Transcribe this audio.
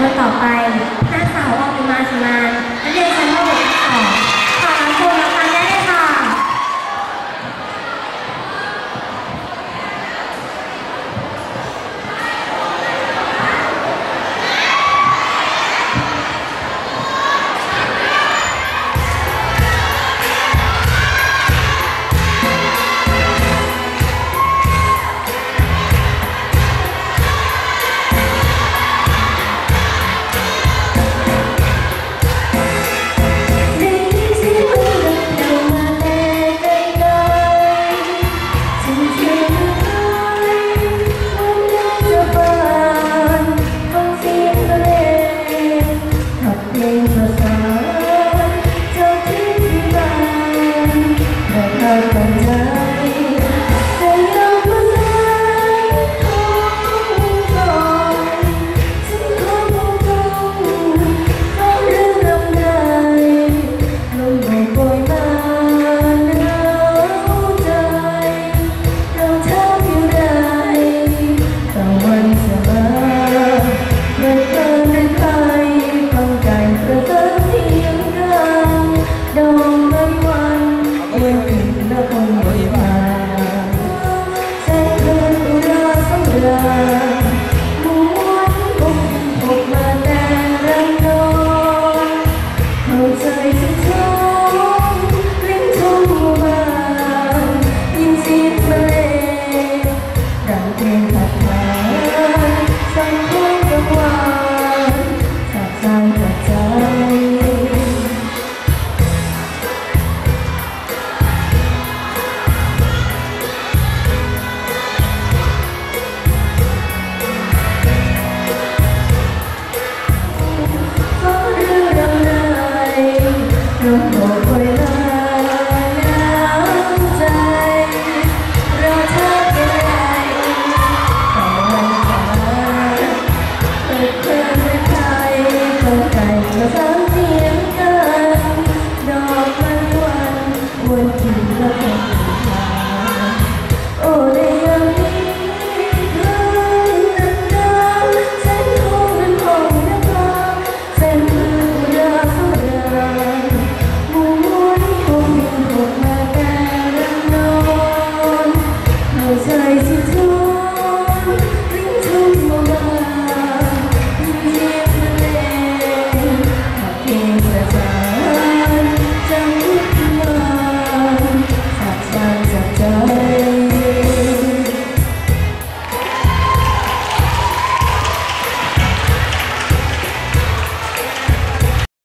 คนต่อไปนางสาวออมมาสมานนักเรียนชั้นม .6 there